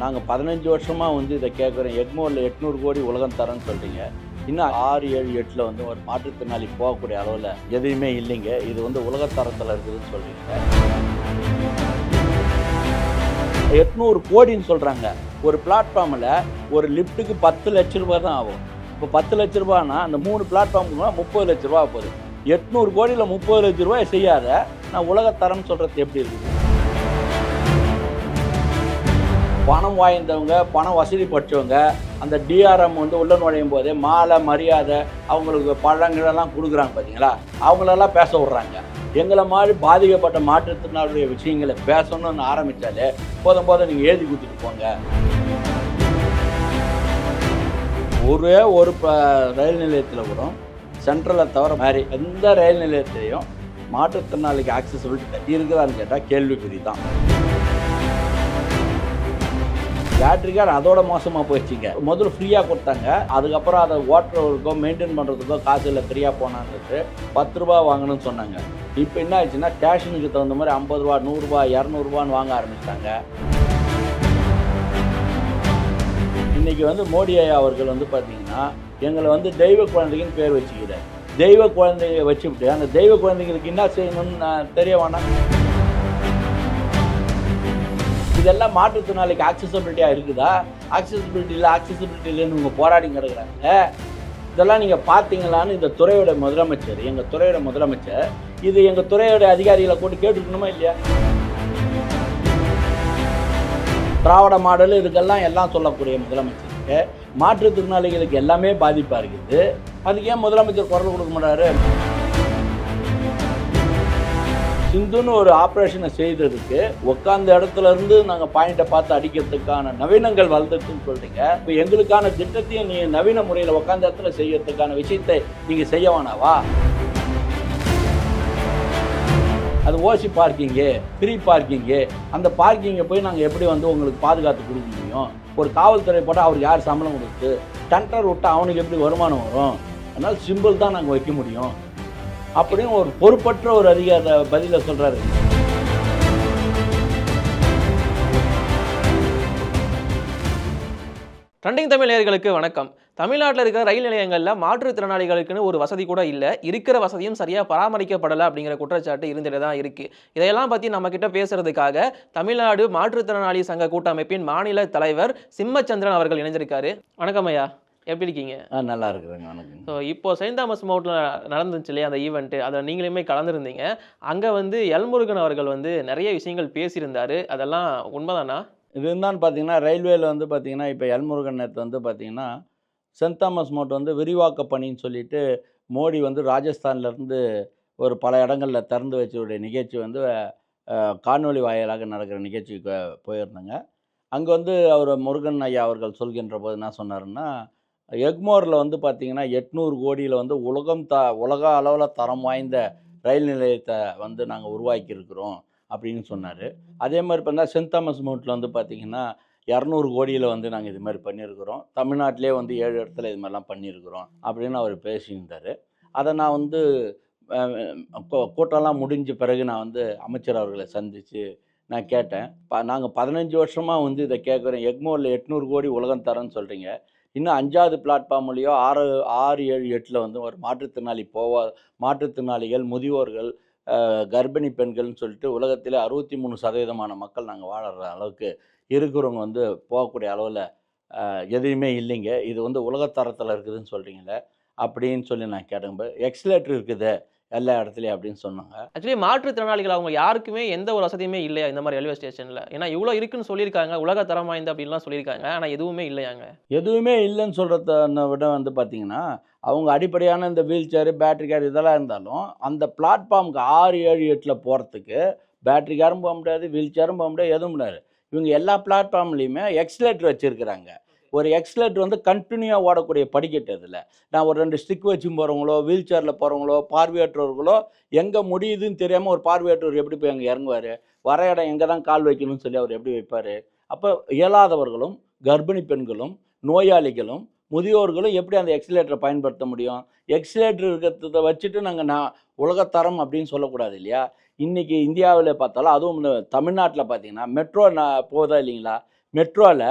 நாங்கள் பதினஞ்சு வருஷமாக வந்து இதை கேட்குறோம் எக்மோரில் எட்நூறு கோடி உலகம் தரேன்னு சொல்கிறீங்க இன்னும் ஆறு ஏழு எட்டில் வந்து ஒரு மாற்றுத்திறனாளி போகக்கூடிய அளவில் எதுவுமே இல்லைங்க. இது வந்து உலகத்தரத்தில் இருக்குதுன்னு சொல்கிறீங்க எட்நூறு கோடின்னு சொல்கிறாங்க ஒரு பிளாட்ஃபார்மில் ஒரு லிஃப்ட்டுக்கு பத்து லட்ச ரூபாய் தான் ஆகும். இப்போ பத்து லட்ச ரூபானா அந்த மூணு பிளாட்ஃபார்முக்கு முப்பது லட்ச ரூபா போகுது. எட்நூறு கோடியில் முப்பது லட்ச ரூபாய் செய்யாத நான் உலகத்தரம் சொல்கிறது எப்படி இருக்குது? பணம் வாய்ந்தவங்க பணம் வசதி பற்றவங்க அந்த டிஆர்எம் வந்து உள்ள நுழையும் போதே மாலை மரியாதை அவங்களுக்கு பழங்களெல்லாம் கொடுக்குறாங்க பார்த்தீங்களா அவங்களெல்லாம் பேச விட்றாங்க. எங்களை மாதிரி பாதிக்கப்பட்ட மாற்றுத்திறனாளுடைய விஷயங்களை பேசணும்னு ஆரம்பித்தாலே போதும் போதும் நீங்கள் எழுதி கொடுத்துட்டு போங்க. ஒரே ஒரு ப ரயில் நிலையத்தில் கூட சென்ட்ரலை தவிர மாதிரி எந்த ரயில் நிலையத்திலையும் மாற்றுத்திறனாளிக்கு ஆக்சசிபிலிட்டி இருக்கிறான்னு கேட்டால் கேள்விக்குறி தான். பேட்டரி கார் அதோட மோசமாக போயிடுச்சிங்க. முதல்ல ஃப்ரீயாக கொடுத்தாங்க. அதுக்கப்புறம் அதை ஓட்டுறவருக்கோ மெயின்டைன் பண்ணுறதுக்கோ காசு இல்லை ஃப்ரீயாக போனான்ட்டு பத்து ரூபா வாங்கணும்னு சொன்னாங்க. இப்போ என்ன ஆச்சுன்னா ஸ்டேஷனுக்கு தகுந்த மாதிரி ஐம்பது ரூபா நூறுரூவா இரநூறுபான்னு வாங்க ஆரம்பிச்சிட்டாங்க. இன்றைக்கி வந்து மோடி ஐயா அவர்கள் வந்து பார்த்தீங்கன்னா எங்களை வந்து தெய்வ குழந்தைங்கன்னு பேர் வச்சுக்கிறார். தெய்வ குழந்தைங்க வச்சுக்கிட்டு அந்த தெய்வ குழந்தைங்களுக்கு என்ன செய்யணும்னு நான் தெரிய வேணாம். இதெல்லாம் மாற்றுத்திறனாளிக்கு ஆக்சசபிலிட்டியாக இருக்குதா? ஆக்சசபிலிட்டி இல்லை ஆக்சசபிலிட்டி இல்லைன்னு இவங்க போராடி கிடக்குறாங்க. இதெல்லாம் நீங்கள் பார்த்தீங்களான்னு இந்த துறையோட முதலமைச்சர் எங்கள் துறையோட முதலமைச்சர் இது எங்கள் துறையோட அதிகாரிகளை கூட்டு கேட்டுக்கணுமா இல்லையா? திராவிட மாடல் இதுக்கெல்லாம் எல்லாம் சொல்லக்கூடிய முதலமைச்சருக்கு மாற்றுத்திறனாளிகளுக்கு எல்லாமே பாதிப்பாக இருக்குது. அதுக்கு ஏன் முதலமைச்சர் குரல் கொடுக்க மாட்டாரு? சிந்துன்னு ஒரு ஆப்ரேஷனை செய்ததுக்கு உட்காந்த இடத்துல இருந்து நாங்கள் பாயிண்ட்டை பார்த்து அடிக்கிறதுக்கான நவீனங்கள் வளர்ந்துருக்குன்னு சொல்றீங்க. இப்போ எங்களுக்கான திட்டத்தையும் நீங்கள் நவீன முறையில் உட்காந்த இடத்துல செய்யறதுக்கான விஷயத்தை நீங்கள் செய்ய வேணாவா? அது ஓசி பார்க்கிங்கு ஃப்ரீ பார்க்கிங்கு அந்த பார்க்கிங்கை போய் நாங்கள் எப்படி வந்து உங்களுக்கு பாதுகாத்து கொடுக்க முடியும் ஒரு காவல்துறை போட்டால் அவருக்கு யார் சம்பளம் கொடுத்து? டண்டர் விட்டால் அவனுக்கு எப்படி வருமானம் வரும்? அதனால் சிம்பிள் தான் நாங்கள் வைக்க முடியும். அப்படின்னு ஒரு பொறுப்பற்ற ஒரு அதிகார பதில சொல்கிறாரு ட்ரெண்டிங் தமிழ் நேர்களுக்கு வணக்கம். தமிழ்நாட்டில் இருக்கிற ரயில் நிலையங்களில் மாற்றுத்திறனாளிகளுக்குன்னு ஒரு வசதி கூட இல்லை. இருக்கிற வசதியும் சரியாக பராமரிக்கப்படலை அப்படிங்கிற குற்றச்சாட்டு இருந்துட்டு தான் இருக்குது இதையெல்லாம் பற்றி நம்மக்கிட்ட பேசுகிறதுக்காக தமிழ்நாடு மாற்றுத்திறனாளி சங்க கூட்டமைப்பின் மாநில தலைவர் சிம்மச்சந்திரன் அவர்கள் இணைஞ்சிருக்காரு. வணக்கம் ஐயா. எப்படி இருக்கீங்க? ஆ நல்லா இருக்கிறேங்க வணக்கம் ஸோ இப்போ செயின்ட் தாமஸ் மாவட்டத்தில் நடந்துச்சு இல்லையா அந்த ஈவெண்ட்டு அதில் நீங்களுமே கலந்துருந்தீங்க. அங்கே வந்து எல்முருகன் அவர்கள் வந்து நிறைய விஷயங்கள் பேசியிருந்தாரு. அதெல்லாம் உண்மைதானா? இது என்னன்னு பார்த்தீங்கன்னா ரயில்வேல வந்து பார்த்தீங்கன்னா இப்போ எல்முருகன் நேற்று வந்து பார்த்தீங்கன்னா சென்ட் தாமஸ் மோட் வந்து விரிவாக்க பணின்னு சொல்லிட்டு மோடி வந்து ராஜஸ்தான்லேருந்து ஒரு பல இடங்களில் திறந்து வச்சுடைய நிகழ்ச்சி வந்து காணொளி வாயிலாக நடக்கிற நிகழ்ச்சிக்கு போயிருந்தாங்க. அங்கே வந்து அவர் முருகன் ஐயா அவர்கள் சொல்கின்ற போது என்ன சொன்னாருன்னா எக்மோரில் வந்து பார்த்தீங்கன்னா எட்நூறு கோடியில் வந்து உலகம் த உலக அளவில் தரம் வாய்ந்த ரயில் நிலையத்தை வந்து நாங்கள் உருவாக்கியிருக்கிறோம் அப்படின்னு சொன்னார். அதே மாதிரி பார்த்தா சென்ட் தாமஸ் மவுண்ட்டில் வந்து பார்த்தீங்கன்னா இரநூறு கோடியில் வந்து நாங்கள் இது மாதிரி பண்ணியிருக்கிறோம். தமிழ்நாட்டிலே வந்து ஏழு இடத்துல இது மாதிரிலாம் பண்ணியிருக்கிறோம் அப்படின்னு அவர் பேசியிருந்தார். அதை நான் வந்து கூட்டம்லாம் முடிஞ்ச பிறகு நான் வந்து அமைச்சர் அவர்களை சந்தித்து நான் கேட்டேன். ப நாங்கள் பதினஞ்சு வருஷமாக வந்து இதை கேட்குறோம். எக்மோரில் எட்நூறு கோடி உலகம் தரேன்னு சொல்கிறீங்க இன்னும் அஞ்சாவது பிளாட்ஃபார்ம்லேயோ ஆறு ஆறு ஏழு எட்டில் வந்து ஒரு மாற்றுத்திறனாளி போவா மாற்றுத்திறனாளிகள் முதியோர்கள் கர்ப்பிணி பெண்கள்னு சொல்லிட்டு உலகத்திலே அறுபத்தி மூணு சதவீதமான மக்கள் நாங்கள் வாழற அளவுக்கு இருக்கிறவங்க வந்து போகக்கூடிய அளவில் எதுவுமே இல்லைங்க. இது வந்து உலகத்தரத்தில் இருக்குதுன்னு சொல்கிறீங்களே அப்படின்னு சொல்லி நான் கேட்டேன். எக்ஸிலேட்டர் இருக்குது. எல்லா இடத்துலையும் அப்படின்னு சொன்னாங்க. ஆக்சுவலி மாற்றுத்திறனாளிகள் அவங்க யாருக்குமே எந்த ஒரு வசதியுமே இல்லையா இந்த மாதிரி ரயில்வே ஸ்டேஷனில் ஏன்னா இவ்வளோ இருக்குன்னு சொல்லியிருக்காங்க உலக தரம் வாய்ந்த அப்படின்லாம் சொல்லியிருக்காங்க ஆனால் எதுவுமே இல்லையாங்க? எதுவுமே இல்லைன்னு சொல்கிறத விட வந்து பார்த்தீங்கன்னா அவங்க அடிப்படையான இந்த வீல் சேரு பேட்டரி கார் இதெல்லாம் இருந்தாலும் அந்த பிளாட்ஃபார்முக்கு ஆறு ஏழு எட்டில் போகிறதுக்கு பேட்டரி காரும் போக முடியாது வீல் சேரும் போக முடியாது எதுவும் முடியாது. இவங்க எல்லா பிளாட்ஃபார்ம்லேயுமே எக்ஸ்லேட்டர் வச்சுருக்கிறாங்க. ஒரு எக்ஸ்லேட்டர் வந்து கண்டினியூவாக ஓடக்கூடிய படிக்கட்டு அதில். நான் ஒரு ரெண்டு ஸ்டிக் வச்சு போகிறவங்களோ வீல் சேரில் போகிறவங்களோ பார்வையற்றவர்களோ எங்கே முடியுதுன்னு தெரியாமல் ஒரு பார்வையற்றவர் எப்படி போய் அங்கே இறங்குவார்? வர இடம் எங்கே தான் கால் வைக்கணும்னு சொல்லி அவர் எப்படி வைப்பார்? அப்போ இயலாதவர்களும் கர்ப்பிணி பெண்களும் நோயாளிகளும் முதியோர்களும் எப்படி அந்த எக்ஸிலேட்டரை பயன்படுத்த முடியும்? எக்ஸிலேட்டர் இருக்கிறத வச்சுட்டு நாங்கள் நான் உலகத்தரம் அப்படின்னு சொல்லக்கூடாது இல்லையா? இன்றைக்கி இந்தியாவில் பார்த்தாலும் அதுவும் தமிழ்நாட்டில் பார்த்தீங்கன்னா மெட்ரோ நான் போதா இல்லைங்களா? மெட்ரோவில்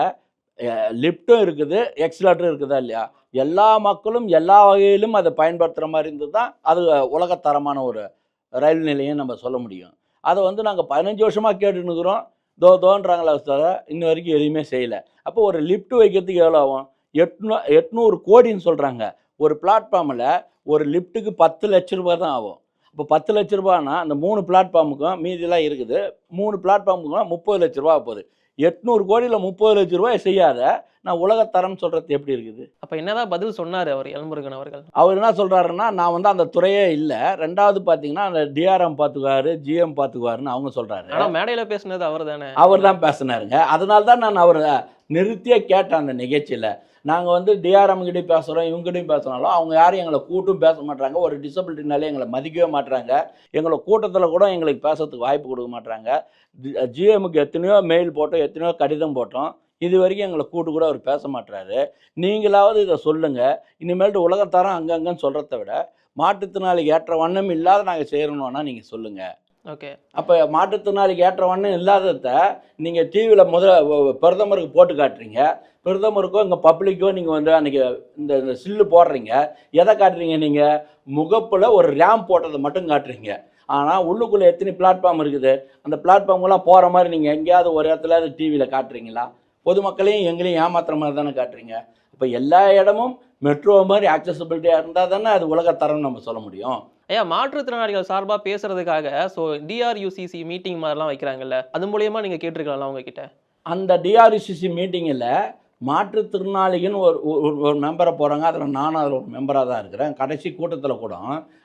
லிஃப்ட்டும் இருக்குது எக்ஸிலேட்டரும் இருக்குதா இல்லையா? எல்லா மக்களும் எல்லா வகையிலும் அதை பயன்படுத்துகிற மாதிரி இருந்து தான் அது உலகத்தரமான ஒரு ரயில் நிலையம் நம்ம சொல்ல முடியும். அதை வந்து நாங்கள் பதினஞ்சு வருஷமாக கேட்டுன்னுக்குறோம். தோ தோன்றாங்களா தவிர இன்ன வரைக்கும் எதுவுமே செய்யலை. அப்போ ஒரு லிஃப்ட் வைக்கிறதுக்கு எவ்வளோ ஆகும்? எட்நூ எட்நூறு கோடின்னு சொல்கிறாங்க ஒரு பிளாட்ஃபார்மில் ஒரு லிஃப்ட்டுக்கு பத்து லட்ச ரூபா தான் ஆகும். இப்போ பத்து லட்ச ரூபான்னா அந்த மூணு பிளாட்ஃபார்முக்கும் மீதிலாம் இருக்குது. மூணு பிளாட்ஃபார்முக்கும் முப்பது லட்ச ரூபா போகுது. எட்நூறு கோடியில் முப்பது லட்ச ரூபாய் செய்யாத நான் உலகத்தரம் சொல்கிறது எப்படி இருக்குது? அப்ப என்னதான் பதில் சொன்னாரு அவர் எல்முருகன் அவர்கள்? அவர் என்ன சொல்கிறாருன்னா நான் வந்து அந்த துறையே இல்லை. ரெண்டாவது பார்த்தீங்கன்னா அந்த டிஆர்எம் பார்த்துக்குவாரு ஜிஎம் பார்த்துக்குவாருன்னு அவங்க சொல்கிறாரு ஆனா மேடையில பேசுனது அவர் தானே அவர் தான் பேசினாருங்க. அதனால தான் நான் அவரை நிறுத்தியே கேட்டேன் அந்த நிகழ்ச்சியில். நாங்கள் வந்து டிஆர்எம் கிட்டையும் பேசுகிறோம் இவங்ககிட்டையும் பேசுனாலும் அவங்க யாரும் எங்களை கூட்டும் பேச மாட்டாங்க ஒரு டிசபிலிட்டினாலே எங்களை மதிக்கவே மாட்றாங்க. எங்களை கூட்டத்தில் கூட எங்களுக்கு பேசுறதுக்கு வாய்ப்பு கொடுக்க மாட்றாங்க. ஜிஎம்முக்கு எத்தனையோ மெயில் போட்டோம் எத்தனையோ கடிதம் போட்டோம். இது வரைக்கும் எங்களை கூட்டு கூட அவர் பேச மாட்றாரு. நீங்களாவது இதை சொல்லுங்கள் இனிமேல்ட்டு உலகத்தாரம் அங்கங்கன்னு சொல்கிறத விட மாற்றுத்திறனாளிக்கு ஏற்ற வண்ணம் இல்லாத நாங்கள் செய்யணும்னா நீங்கள் சொல்லுங்கள் ஓகே. அப்போ மாற்றுத்திறனாளிக்கு ஏற்ற வண்ணம் இல்லாதத நீங்கள் டிவியில் முதல்ல பிரதமருக்கு போட்டு காட்டுறீங்க. பிரதமருக்கோ இங்கே பப்ளிக்கோ நீங்கள் வந்து அன்றைக்கி இந்த இந்த சில்லு போடுறீங்க. எதை காட்டுறீங்க நீங்கள் முகப்பில் ஒரு ரேம் போட்டதை மட்டும் காட்டுறீங்க. ஆனால் உள்ளுக்குள்ளே எத்தனை பிளாட்ஃபார்ம் இருக்குது? அந்த பிளாட்ஃபார்ம்லாம் போகிற மாதிரி நீங்கள் எங்கேயாவது ஒரு இடத்துல டிவியில் காட்டுறீங்களா? பொதுமக்களையும் எங்களையும் ஏமாத்துற மாதிரி தானே காட்டுறீங்க. இப்போ எல்லா இடமும் மெட்ரோ மாதிரி ஆக்சசபிலிட்டியாக இருந்தால் தானே அது உலகத்தரம்னு நம்ம சொல்ல முடியும். ஐயா மாற்றுத்திறனாளிகள் சார்பா பேசுறதுக்காக ஸோ டிஆர்யூசிசி மீட்டிங் மாதிரிலாம் வைக்கிறாங்கல்ல அது மூலியமா நீங்க கேட்டிருக்கலாம் உங்ககிட்ட? அந்த டிஆர்சிசி மீட்டிங்கில் மாற்றுத்திறனாளிகள்னு ஒரு ஒரு- ஒரு மெம்பரை போகிறாங்க அதில் நானும் அதில் ஒரு மெம்பராக தான் இருக்கிறேன். கடைசி கூட்டத்தில் கூட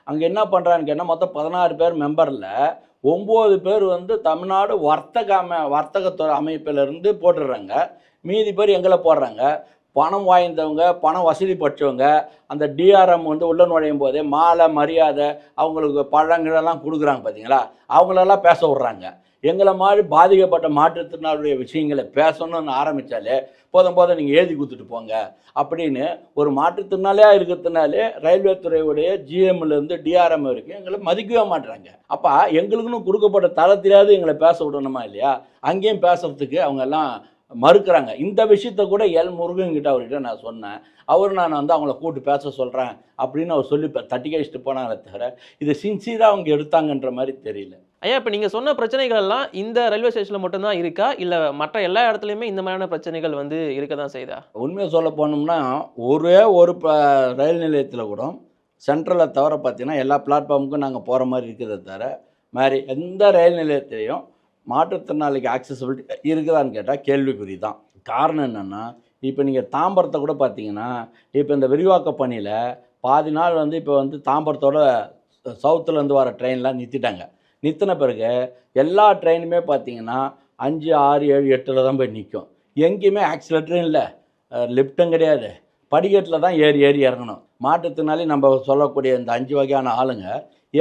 அங்கே என்ன பண்ணுறான்னு கேட்டால் மொத்தம் பதினாறு பேர் மெம்பரில் ஒம்பது பேர் வந்து தமிழ்நாடு வர்த்தக அமை வர்த்தகத்துறை அமைப்பிலிருந்து போட்டுடுறாங்க. மீதி பேர் எங்களை போடுறாங்க. பணம் வாய்ந்தவங்க பணம் வசதி பற்றவங்க அந்த டிஆர்எம் வந்து உள்ள நுழையும் போதே மாலை மரியாதை அவங்களுக்கு பழங்களெல்லாம் கொடுக்குறாங்க பார்த்தீங்களா அவங்களெல்லாம் பேச விட்றாங்க. எங்களை மாதிரி பாதிக்கப்பட்ட மாற்றுத்திறனாளுடைய விஷயங்களை பேசணும்னு ஆரம்பித்தாலே போதும் போதும் நீங்கள் எழுதி கொடுத்துட்டு போங்க. அப்படின்னு ஒரு மாற்றுத்திறனாளியாக இருக்கிறதுனாலே ரயில்வே துறையுடைய ஜிஎம்லேருந்து டிஆர்எம் வரைக்கும் எங்களை மதிக்கவே மாட்டுறாங்க அப்போ எங்களுக்குன்னு கொடுக்கப்பட்ட தரத்திலாவது எங்களை பேச விடணுமா இல்லையா? அங்கேயும் பேசுறதுக்கு அவங்க எல்லாம் மறுக்கிறாங்க. இந்த விஷயத்த கூட எல் முருகன்கிட்ட அவர்கிட்ட நான் சொன்னேன். அவர் நான் வந்து அவங்கள கூட்டு பேச சொல்கிறேன் அப்படின்னு அவர் சொல்லி தட்டி கழிச்சிட்டு போனாங்களே தவிர இது சின்சியராக அவங்க எடுத்தாங்கன்ற மாதிரி தெரியல. ஐயா இப்போ நீங்கள் சொன்ன பிரச்சனைகள் எல்லாம் இந்த ரயில்வே ஸ்டேஷனில் மட்டும்தான் இருக்கா? இல்லை மற்ற எல்லா இடத்துலையுமே இந்த மாதிரியான பிரச்சனைகள் வந்து இருக்க தான் செய்தா? உண்மையை சொல்ல போனோம்னா ஒரே ஒரு ப ரயில் நிலையத்தில் கூட சென்ட்ரலை தவிர பார்த்தீங்கன்னா எல்லா பிளாட்ஃபார்முக்கும் நாங்கள் போகிற மாதிரி இருக்கிறத தவிர மாதிரி எந்த ரயில் நிலையத்திலையும் மாற்றுத்திறனாளிக்கு ஆக்சசிபிலிட்டி இருக்குதான்னு கேட்டால் கேள்விக்குறி தான் காரணம் என்னென்னா இப்போ நீங்கள் தாம்பரத்தை கூட பார்த்தீங்கன்னா இப்போ இந்த விரிவாக்க பணியில் பாதி நாள் வந்து இப்போ வந்து தாம்பரத்தோட சவுத்துலேருந்து வர ட்ரெயின்லாம் நிறுத்திட்டாங்க. நிறுத்தின பிறகு எல்லா ட்ரெயினுமே பார்த்தீங்கன்னா அஞ்சு ஆறு ஏழு எட்டில் தான் போய் நிற்கும் எங்கேயுமே ஆக்சிலேட்டரும் இல்லை. லிஃப்ட்டும் கிடையாது. படிக்கட்டில் தான் ஏறி ஏறி இறங்கணும். மாற்றத்தினாலே நம்ம சொல்லக்கூடிய இந்த அஞ்சு வகையான ஆளுங்க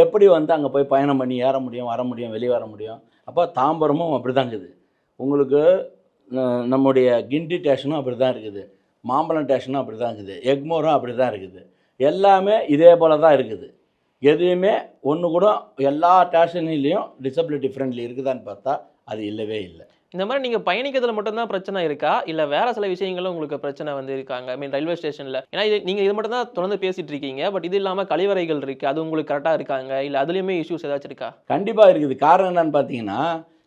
எப்படி வந்து அங்கே போய் பயணம் பண்ணி ஏற முடியும் வர முடியும் வெளியே வர முடியும்? அப்போ தாம்பரமும் அப்படி தான் இருக்குது. உங்களுக்கு நம்முடைய கிண்டி ஸ்டேஷனும் அப்படி தான் இருக்குது. மாம்பழம் ஸ்டேஷனும் அப்படி தான் இருக்குது. எக்மோரும் அப்படி தான் இருக்குது. எல்லாமே இதே போல் தான் இருக்குது. எதுவுமே ஒன்று கூட எல்லா ஸ்டேஷன்லேயும் டிசபிலிட்டி ஃப்ரெண்ட்லி இருக்குதான்னு பார்த்தா அது இல்லவே இல்லை. இந்த மாதிரி நீங்க பயணிக்கிறதுல மட்டும்தான் பிரச்சனை இருக்கா? இல்ல வேற சில விஷயங்களும் உங்களுக்கு பிரச்சனை வந்து இருக்காங்க ஐ மீன் ரயில்வே ஸ்டேஷன்ல ஏன்னா இது நீங்க இது மட்டும் தான் தொடர்ந்து பேசிட்டு இருக்கீங்க. பட் இது இல்லாம கழிவறைகள் இருக்கு. அது உங்களுக்கு கரெக்டா இருக்காங்க? இல்ல அதுலயுமே இஷ்யூஸ் ஏதாச்சும் இருக்கா? கண்டிப்பாக இருக்குது. காரணம் என்னன்னு பார்த்தீங்கன்னா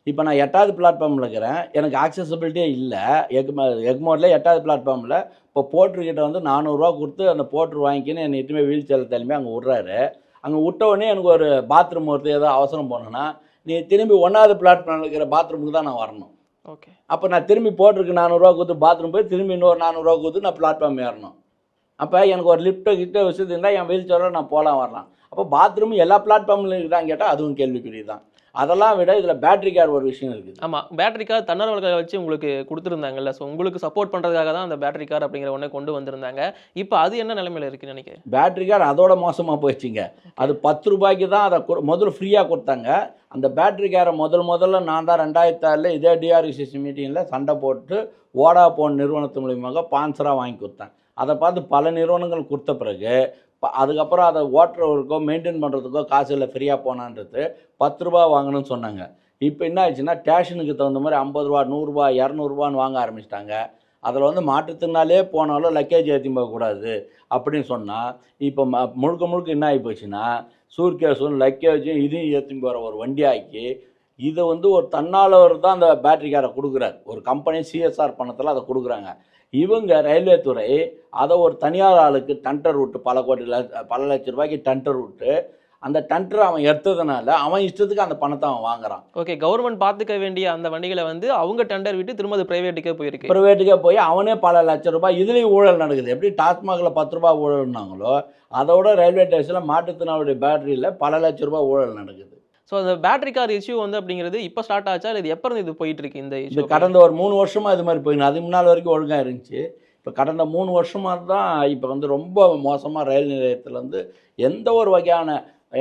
இப்போ நான் எட்டாவது பிளாட்ஃபார்மில் இருக்கிறேன். எனக்கு ஆக்சசபிலிட்டியே இல்லை. எக்மோ எக்மோரில் எட்டாவது பிளாட்ஃபார்மில் இப்போ போர்ட்ருக்கிட்ட வந்து நானூறுரூவா கொடுத்து அந்த போர்ட்ரு வாங்கிக்கின்னு என்னை இட்டுமே வீல் சேரில் தலைமை அங்கே விட்றாரு. அங்கே விட்ட உடனே எனக்கு ஒரு பாத்ரூம் ஒருத்தர் ஏதோ அவசரம் போனேன்னா நீ திரும்பி ஒன்றாவது பிளாட்ஃபார்மில் இருக்கிற பாத்ரூமுக்கு தான் நான் வரணும். ஓகே அப்போ நான் திரும்பி போட்டிருக்கு நானூறுரூவா கொடுத்து பாத்ரூம் போய் திரும்பி இன்னொரு நானூறுரூவா கொடுத்து நான் பிளாட்ஃபார்ம் ஏறணும். அப்போ எனக்கு ஒரு லிஃப்ட்டை கிட்ட வசதி இருந்தால் என் வீல் சேரில் நான் போகலாம் வரலாம். அப்போ பாத்ரூம் எல்லா பிளாட்ஃபார்ம்லையும் இருக்குதான்னு கேட்டால் அதுவும் கேள்விக்குறி தான். அதெல்லாம் விட இதில் பேட்டரி கார் ஒரு விஷயம் இருக்குது. ஆமா பேட்டரி கார் தன்னார்வலர்களை வச்சு உங்களுக்கு கொடுத்துருந்தாங்கல்ல. ஸோ உங்களுக்கு சப்போர்ட் பண்றதுக்காக தான் அந்த பேட்டரி கார் அப்படிங்கிற ஒண்ணை கொண்டு வந்திருந்தாங்க. இப்போ அது என்ன நிலைமையில இருக்குன்னு நினைக்கிறேன் பேட்டரி கார் அதோட மோசமாக போயிடுச்சுங்க. அது பத்து ரூபாய்க்கு தான் அதை முதல்ல ஃப்ரீயாக கொடுத்தாங்க. அந்த பேட்டரி காரை முதல் முதல்ல நான் தான் ரெண்டாயிரத்தி ஆறில் இதே டிஆர்யூசிசி மீட்டிங்கில் சண்டை போட்டு ஓடாபோன் நிறுவனத்து மூலியமாக ஸ்பான்சராக வாங்கி கொடுத்தேன். அதை பார்த்து பல நிறுவனங்கள் கொடுத்த பிறகு அதுக்கப்புறம் அதை ஓட்டுறவருக்கோ மெயின்டைன் பண்ணுறதுக்கோ காசு இல்லை ஃப்ரீயாக போனான்றது பத்து ரூபா வாங்கணும்னு சொன்னாங்க. இப்போ என்ன ஆச்சுன்னா ஸ்டேஷனுக்கு தகுந்த மாதிரி ஐம்பது ரூபா நூறுரூவா இரநூறுபான்னு வாங்க ஆரம்பிச்சிட்டாங்க. அதில் வந்து மாற்றுத்திறனாலே போனாலும் லக்கேஜ் ஏற்றி போகக்கூடாது அப்படின்னு சொன்னால் இப்போ ம முழுக்க முழுக்க என்ன ஆகி போச்சுன்னா சூர்கேஸும் லக்கேஜும் இதையும் ஏற்றி போகிற ஒரு வண்டி ஆக்கி இதை வந்து ஒரு தன்னாளவர் தான் அந்த பேட்டரி காரை கொடுக்குறாரு. ஒரு கம்பெனி சிஎஸ்ஆர் பணத்தில் அதை கொடுக்குறாங்க. இவங்க ரயில்வே துறை அதை ஒரு தனியார் ஆளுக்கு டண்டர் விட்டு பல கோடி பல லட்ச ரூபாய்க்கு டண்டர் விட்டு அந்த டண்டர் அவன் எடுத்ததுனால அவன் இஷ்டத்துக்கு அந்த பணத்தை அவன் வாங்குறான். ஓகே கவர்மெண்ட் பார்த்துக்க வேண்டிய அந்த வண்டிகளை வந்து அவங்க டெண்டர் விட்டு திரும்ப அது பிரைவேட்டுக்கே போயிருக்கு. ப்ரைவேட்டுக்கே போய் அவனே பல லட்ச ரூபாய் இதுலேயும் ஊழல் நடக்குது. எப்படி டாஸ்மாகில் பத்து ரூபாய் ஊழல்னாங்களோ அதோட ரயில்வே ஸ்டேஷனில் மாற்றுத்திறனாளுடைய பேட்டரியில் பல லட்ச ரூபாய் ஊழல் நடக்குது. ஸோ அந்த பேட்டரி கார் இஷ்யூ வந்து அப்படிங்கிறது இப்போ ஸ்டார்ட் ஆச்சா? இல்லை இது எப்போ இருந்து இது போயிட்டு இருக்கு இந்த இஷ்யூ கடந்த ஒரு மூணு வருஷமாக இது மாதிரி போயிடும் அதுக்கு முன்னால் வரைக்கும் ஒழுங்காக இருந்துச்சு. இப்போ கடந்த மூணு வருஷமாக தான் இப்போ வந்து ரொம்ப மோசமாக ரயில் நிலையத்தில் வந்து எந்த ஒரு வகையான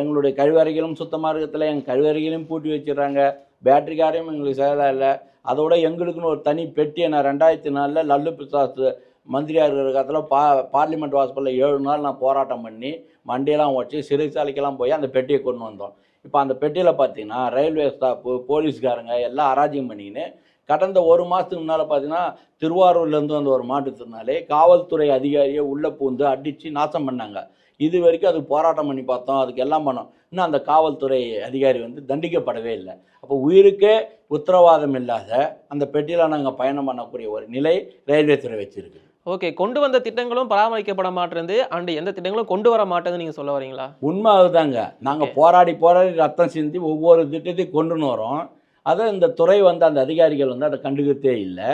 எங்களுடைய கழிவறைகளும் சுத்தமாக இருக்கிறதுல எங்கள் கழிவறைகளையும் பூட்டி வச்சிடுறாங்க. பேட்டரி காரையும் எங்களுக்கு செயலாக இல்லை. அதோட எங்களுக்குன்னு ஒரு தனி பெட்டியை நான் ரெண்டாயிரத்தி நாலில் லல்லு பிரசாத் மந்திரியாக இருக்கிற காலத்தில் பா பார்லிமெண்ட் வாசலில் ஏழு நாள் நான் போராட்டம் பண்ணி வண்டியெல்லாம் வச்சு சிறைச்சாலைக்கெல்லாம் போய் அந்த பெட்டியை கொண்டு வந்தோம். இப்போ அந்த பெட்டியில் பார்த்தீங்கன்னா ரயில்வே ஸ்டாப்பு போலீஸ்காரங்க எல்லாம் அராஜகம் பண்ணிக்கின்னு கடந்த ஒரு மாதத்துக்கு முன்னால் பார்த்தீங்கன்னா திருவாரூர்லேருந்து வந்த ஒரு மாற்றுத்திறனாலே காவல்துறை அதிகாரியை உள்ளே பூந்து அடித்து நாசம் பண்ணாங்க. இது வரைக்கும் அதுக்கு போராட்டம் பண்ணி பார்த்தோம் அதுக்கு எல்லாம் பண்ணோம். இன்னும் அந்த காவல்துறை அதிகாரி வந்து தண்டிக்கப்படவே இல்லை. அப்போ உயிருக்கே உத்தரவாதம் இல்லாத அந்த பெட்டியில் நாங்கள் பயணம் பண்ணக்கூடிய ஒரு நிலை ரயில்வே துறை வச்சுருக்கு. ஓகே கொண்டு வந்த திட்டங்களும் பராமரிக்கப்பட மாட்டேங்குது அண்ட் எந்த திட்டங்களும் கொண்டு வர மாட்டேங்குது நீங்க சொல்ல வரீங்களா? உண்மை அதுதாங்க. நாங்கள் போராடி போராடி ரத்தம் சிந்தி ஒவ்வொரு திட்டத்தையும் கொண்டுன்னு வரோம். அதை இந்த துறை வந்து அந்த அதிகாரிகள் வந்து அதை கண்டுக்கிறதே இல்லை.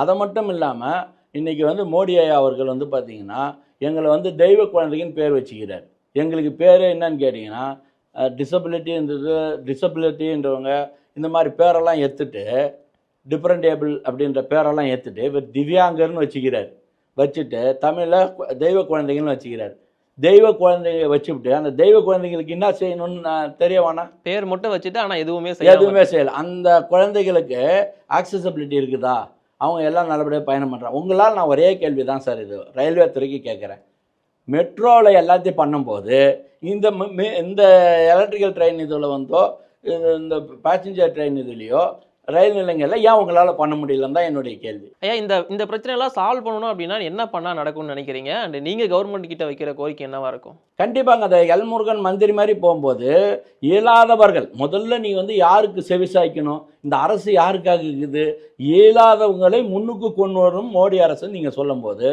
அதை மட்டும் இல்லாமல் இன்றைக்கி வந்து மோடி ஐயா அவர்கள் வந்து பார்த்திங்கன்னா எங்களை வந்து தெய்வ குழந்தைக்குன்னு பேர் வச்சுக்கிறார். எங்களுக்கு பேர் என்னன்னு கேட்டிங்கன்னா டிசபிலிட்டின்றது டிசபிலிட்டின்றவங்க இந்த மாதிரி பேரெல்லாம் எடுத்துட்டு டிஃப்ரெண்ட் ஏபிள் அப்படின்ற பேரெல்லாம் ஏற்றுட்டு இவர் திவ்யாங்கர்னு வச்சுக்கிறார். வச்சுட்டு தமிழில் தெய்வ குழந்தைங்கன்னு வச்சுக்கிறார். தெய்வ குழந்தைங்க வச்சுவிட்டு அந்த தெய்வ குழந்தைங்களுக்கு என்ன செய்யணும்னு நான் தெரிய வேணாம் பேர் மட்டும் வச்சுட்டு ஆனா எதுவுமே எதுவுமே செய்யலை. அந்த குழந்தைகளுக்கு ஆக்சசபிலிட்டி இருக்குதா? அவங்க எல்லாம் நல்லபடியாக பயணம் பண்ணுறாங்க உங்களால் நான் ஒரே கேள்வி தான் சார் இது ரயில்வே துறைக்கு கேட்குறேன். மெட்ரோவில் எல்லாத்தையும் பண்ணும்போது இந்த இந்த எலக்ட்ரிக்கல் ட்ரெயின் இதில் வந்தோ இந்த பேசஞ்சர் ட்ரெயின் இதுலேயோ ரயில் நிலையங்களில் ஏன் உங்களால் பண்ண முடியலன்னு தான் என்னுடைய கேள்வி. ஐயா இந்த இந்த பிரச்சனை எல்லாம் சால்வ் பண்ணணும் அப்படின்னா என்ன பண்ணா நடக்கும்னு நினைக்கிறீங்க? அண்ட் நீங்க கவர்மெண்ட் கிட்ட வைக்கிற கோரிக்கை என்னவா இருக்கும்? கண்டிப்பாங்க அந்த எல்முருகன் மந்திரி மாதிரி போகும்போது இயலாதவர்கள் முதல்ல நீ வந்து யாருக்கு செவிசாய்க்கணும் இந்த அரசு யாருக்காக இருக்குது? இயலாதவங்களை முன்னுக்கு கொண்டு வரும் மோடி அரசு நீங்கள் சொல்லும்போது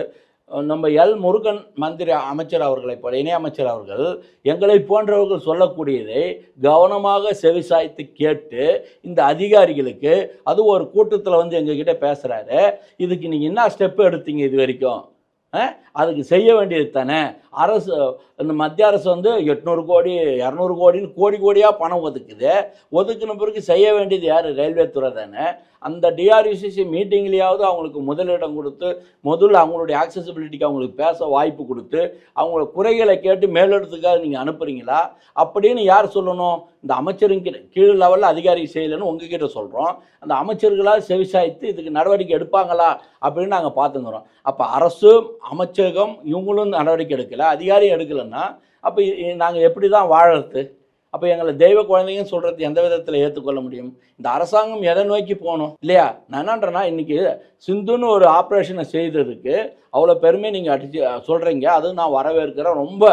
நம்ம எல் முருகன் மந்திரி அமைச்சர் அவர்களை போல இணை அமைச்சர் அவர்கள் எங்களை போன்றவர்கள் சொல்லக்கூடியதை கவனமாக செவிசாய்த்து கேட்டு இந்த அதிகாரிகளுக்கு அது ஒரு கூட்டத்தில் வந்து எங்ககிட்ட பேசுகிறாரு இதுக்கு நீங்கள் என்ன ஸ்டெப் எடுத்தீங்க இது வரைக்கும்? அதுக்கு செய்ய வேண்டியது தானே? அரசு இந்த மத்திய அரசு வந்து எட்நூறு கோடி இரநூறு கோடின்னு கோடி கோடியாக பணம் ஒதுக்குது. ஒதுக்குன பிறகு செய்ய வேண்டியது யார்? ரயில்வே துறை தானே. அந்த டிஆர்யூசிசி மீட்டிங்லேயாவது அவங்களுக்கு முதலிடம் கொடுத்து முதல்ல அவங்களுடைய ஆக்சசிபிலிட்டிக்கு அவங்களுக்கு பேச வாய்ப்பு கொடுத்து அவங்கள குறைகளை கேட்டு மேலிடத்துக்காக நீங்கள் அனுப்புகிறீங்களா அப்படின்னு யார் சொல்லணும்? இந்த அமைச்சருங்க கீழ் லெவலில் அதிகாரி செய்யலைன்னு உங்ககிட்ட சொல்கிறோம் அந்த அமைச்சர்களால் செவிசாய்த்து இதுக்கு நடவடிக்கை எடுப்பாங்களா? அப்படின்னு நாங்கள் பார்த்துங்கிறோம் அப்போ அரசும் அமைச்சகம் இவங்களும் நடவடிக்கை எடுக்கலை அதிகாரியும் எடுக்கலை. இல்லைன்னா அப்போ நாங்கள் எப்படி தான் வாழறது? அப்போ எங்களை தெய்வ குழந்தைங்கன்னு சொல்கிறது எந்த விதத்தில் ஏற்றுக்கொள்ள முடியும்? இந்த அரசாங்கம் எதை நோக்கி போகணும்? இல்லையா? நான் என்னன்றேன்னா இன்றைக்கி சிந்துன்னு ஒரு ஆப்ரேஷனை செய்ததுக்கு அவ்வளோ பெருமை நீங்கள் அடிச்சு சொல்கிறீங்க அது நான் வரவேற்கிறேன். ரொம்ப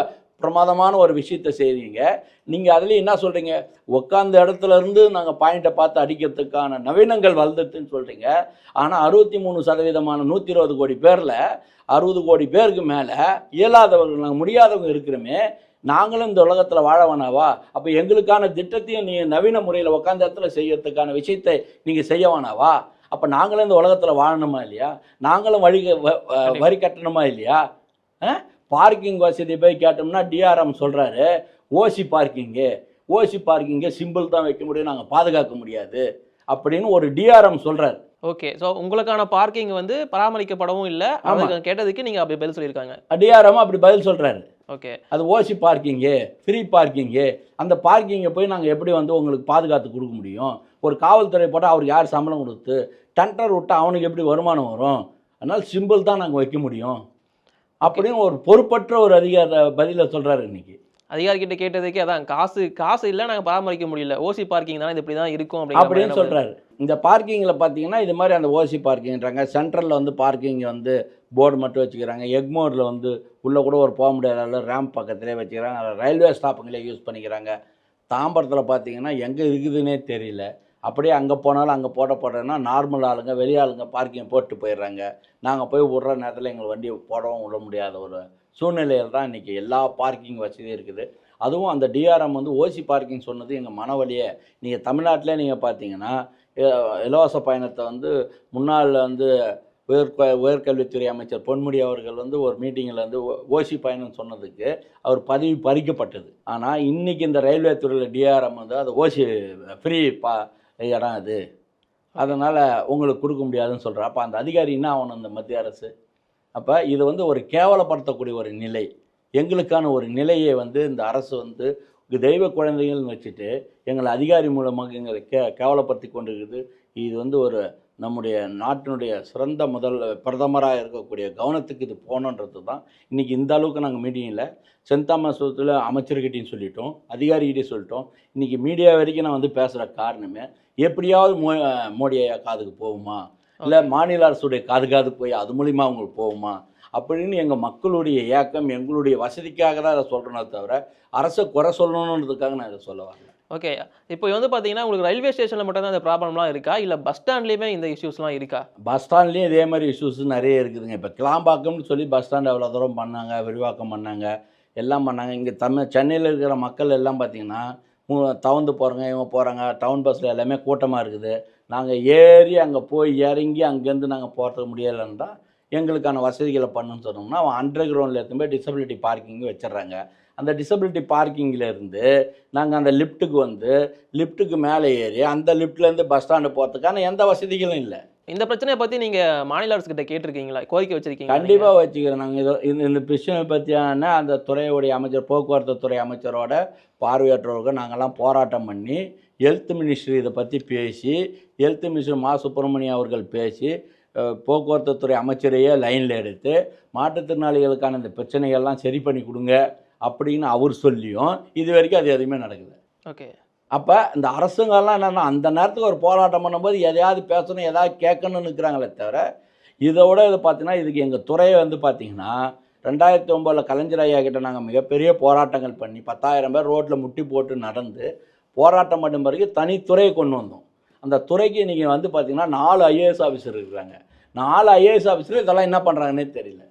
பிரமாதமான ஒரு விஷயத்தை செய்றீங்க. நீங்கள் அதுலேயும் என்ன சொல்கிறீங்க உட்காந்த இடத்துல இருந்து நாங்கள் பாயிண்ட்டை பார்த்து அடிக்கிறதுக்கான நவீனங்கள் வளர்ந்துட்டுன்னு சொல்கிறீங்க ஆனால் அறுபத்தி மூணு சதவீதமான நூற்றி இருபது கோடி பேரில் அறுபது கோடி பேருக்கு மேலே இயலாதவர்கள் நாங்கள் முடியாதவங்க இருக்கிறோமே நாங்களும் இந்த உலகத்தில் வாழ வேணாவா அப்போ எங்களுக்கான திட்டத்தையும் நீ நவீன முறையில் உட்காந்த இடத்துல செய்யறதுக்கான விஷயத்தை நீங்கள் செய்ய வேணாவா அப்போ நாங்களும் இந்த உலகத்தில் வாழணுமா இல்லையா? நாங்களும் வழி வரி கட்டணுமா இல்லையா? பார்க்கிங் வசதி போய் கேட்டோம்னா டிஆர்எம் சொல்கிறாரு ஓசி பார்க்கிங்கு ஓசி பார்க்கிங்கு சிம்பிள் தான் வைக்க முடியும் நாங்கள் பாதுகாக்க முடியாது அப்படின்னு ஒரு டிஆர்எம் சொல்கிறார் ஓகே ஸோ உங்களுக்கான பார்க்கிங் வந்து பராமரிக்கப்படவும் இல்லை. அதுக்கு கேட்டதுக்கு நீங்க அப்படி பதில் சொல்லியிருக்காங்க. டிஆர்எம் அப்படி பதில் சொல்கிறாரு ஓகே அது ஓசி பார்க்கிங்கு ஃப்ரீ பார்க்கிங்கு அந்த பார்க்கிங்கை போய் நாங்கள் எப்படி வந்து உங்களுக்கு பாதுகாத்து கொடுக்க முடியும்? ஒரு காவல்துறை போட்டால் அவருக்கு யார் சம்பளம் கொடுத்து டெண்டர் விட்டால் அவனுக்கு எப்படி வருமானம் வரும்? அதனால் சிம்பிள் தான் நாங்கள் வைக்க முடியும். அப்படின்னு ஒரு பொறுப்பற்ற ஒரு அதிகார பதிலை சொல்கிறாரு இன்னைக்கு. அதிகாரிகிட்ட கேட்டதுக்கே அதான் காசு காசு இல்லை நாங்கள் பராமரிக்க முடியல. ஓசி பார்க்கிங் தானே இது இப்படி தான் இருக்கும் அப்படிங்கிற அப்படின்னு சொல்கிறாரு இந்த பார்க்கிங்கில் பார்த்தீங்கன்னா இது மாதிரி அந்த ஓசி பார்க்கிங்கிறாங்க சென்ட்ரலில் வந்து பார்க்கிங் வந்து போர்டு மட்டும் வச்சுக்கிறாங்க. எக்மோரில் வந்து உள்ளே கூட ஒரு போக முடியாத அளவு ரேம்ப் பக்கத்துலேயே வச்சுக்கிறாங்க. அதில் ரயில்வே ஸ்டாப்புங்களே யூஸ் பண்ணிக்கிறாங்க. தாம்பரத்தில் பார்த்தீங்கன்னா எங்கே இருக்குதுன்னே தெரியல. அப்படியே அங்கே போனாலும் அங்கே போட போடுறேன்னா நார்மல் ஆளுங்க வெளியாளுங்க பார்க்கிங் போட்டு போயிடுறாங்க. நாங்கள் போய் விடுற நேரத்தில் எங்கள் வண்டியை போடவும் விட முடியாத ஒரு சூழ்நிலையில் தான் இன்றைக்கி எல்லா பார்க்கிங் வசதியும் இருக்குது. அதுவும் அந்த டிஆர்எம் வந்து ஓசி பார்க்கிங் சொன்னது எங்கள் மனவழியே நீங்கள் தமிழ்நாட்டிலே நீங்கள் பார்த்தீங்கன்னா இ- இலவச பயணத்தை வந்து முன்னாள் வந்து உயர் உயர்கல்வித்துறை அமைச்சர் பொன்முடி அவர்கள் வந்து ஒரு மீட்டிங்கில் வந்து ஓசி பயணம் சொன்னதுக்கு அவர் பதவி பறிக்கப்பட்டது. ஆனால் இன்னைக்கு இந்த ரயில்வே துறையில் டிஆர்எம் வந்து அது ஓசி ஃப்ரீ பா இடம் அது. அதனால் உங்களுக்கு கொடுக்க முடியாதுன்னு சொல்கிறார் அப்போ அந்த அதிகாரி என்ன ஆகணும் இந்த மத்திய அரசு? அப்போ இது வந்து ஒரு கேவலப்படுத்தக்கூடிய ஒரு நிலை. எங்களுக்கான ஒரு நிலையை வந்து இந்த அரசு வந்து தெய்வ குழந்தைகள்னு வச்சுட்டு எங்களை அதிகாரி மூலமாக எங்களை கே கேவலப்படுத்தி கொண்டிருக்குது. இது வந்து ஒரு நம்முடைய நாட்டினுடைய சிறந்த முதல் பிரதமராக இருக்கக்கூடிய கவனத்துக்கு இது போகணுன்றது தான். இன்றைக்கி இந்த அளவுக்கு நாங்கள் மீட்டிங்கில் சென்ட் தாமஸ் அமைச்சர்கிட்டையும் சொல்லிட்டோம் அதிகாரிகிட்டையும் சொல்லிட்டோம். இன்றைக்கி மீடியா வரைக்கும் நான் வந்து பேசுகிற காரணமே எப்படியாவது மோ மோடி ஐயா காதுக்கு போகுமா? இல்லை மாநில அரசுடைய காது காது போய் அது மூலிமா அவங்களுக்கு போகுமா? அப்படின்னு எங்கள் மக்களுடைய ஏக்கம் எங்களுடைய வசதிக்காக தான் அதை சொல்கிறேனே தவிர அரசை குறை சொல்லணுன்றதுக்காக நான் இதை சொல்ல வரல. ஓகே இப்போ வந்து பார்த்தீங்கன்னா உங்களுக்கு ரயில்வே ஸ்டேஷனில் மட்டும் தான் இந்த ப்ராப்ளம்லாம் இருக்கா? இல்லை பஸ் ஸ்டாண்ட்லேயுமே இந்த இஷ்யூஸ்லாம் இருக்கா? பஸ் ஸ்டாண்ட்லேயும் இதே மாதிரி இஷ்யூஸ் நிறைய இருக்குதுங்க. இப்போ கிளாம்பாக்கம்னு சொல்லி பஸ் ஸ்டாண்ட் அவ்வளோ தூரம் பண்ணாங்க விரிவாக்கம் பண்ணாங்க எல்லாம் பண்ணாங்க. இங்கே தமிழ் சென்னையில் இருக்கிற மக்கள் எல்லாம் பார்த்தீங்கன்னா தவந்து போகிறாங்க இவங்க போகிறாங்க டவுன் பஸ்ஸில் எல்லாமே கூட்டமாக இருக்குது. நாங்கள் ஏறி அங்கே போய் இறங்கி அங்கேருந்து நாங்கள் போகிறதுக்கு முடியலைன்னு தான் எங்களுக்கான வசதிகளை பண்ணுன்னு சொன்னோம்னா அவன் அண்டர் கிரவுண்டில் எடுத்து போய் டிசபிலிட்டி பார்க்கிங் வச்சிடுறாங்க. அந்த டிசபிலிட்டி பார்க்கிங்கில் இருந்து நாங்கள் அந்த லிஃப்ட்டுக்கு வந்து லிஃப்ட்டுக்கு மேலே ஏறி அந்த லிஃப்ட்லேருந்து பஸ் ஸ்டாண்டு போகிறதுக்கான எந்த வசதிகளும் இல்லை. இந்த பிரச்சனையை பற்றி நீங்கள் மாநில அரசு கிட்ட கேட்டிருக்கீங்களா? கோரிக்கை வச்சிருக்கீங்களா நீங்க? கண்டிப்பாக வச்சுக்கிறோம். நாங்கள் இது இந்த இந்த பிரச்சனை பற்றியான அந்த துறையுடைய அமைச்சர் போக்குவரத்து துறை அமைச்சரோட பார்வையற்றவர்கள் நாங்கள்லாம் போராட்டம் பண்ணி ஹெல்த் மினிஸ்ட்ரி இதை பற்றி பேசி ஹெல்த் மினிஸ்டர் மா சுப்பிரமணியம் அவர்கள் பேசி போக்குவரத்து துறை அமைச்சரையே லைனில் எடுத்து மாற்றுத்திறனாளிகளுக்கான இந்த பிரச்சனைகள்லாம் சரி பண்ணி கொடுங்க. அப்படின்னு அவர் சொல்லியும் இது வரைக்கும் அது எதுவுமே நடக்குது ஓகே. அப்போ இந்த அரசுங்கெல்லாம் என்னென்னா அந்த நேரத்துக்கு ஒரு போராட்டம் பண்ணும்போது எதையாவது பேசணும் எதாவது கேட்கணும்னு இருக்கிறாங்களே தவிர இதோட இது பார்த்தீங்கன்னா இதுக்கு எங்கள் துறையை வந்து பார்த்தீங்கன்னா ரெண்டாயிரத்தி ஒம்போதில் கலைஞர் ஐயா கிட்ட நாங்கள் மிகப்பெரிய போராட்டங்கள் பண்ணி பத்தாயிரம் பேர் ரோட்டில் முட்டி போட்டு நடந்து போராட்டம் பண்ணும் பிறகு தனித்துறையை கொண்டு வந்தோம். அந்த துறைக்கு இன்றைக்கி வந்து பார்த்தீங்கன்னா நாலு ஐஏஎஸ் ஆஃபீஸர் இருக்கிறாங்க. நாலு ஐஏஎஸ் ஆஃபீஸர் இதெல்லாம் என்ன பண்ணுறாங்கன்னே தெரியல.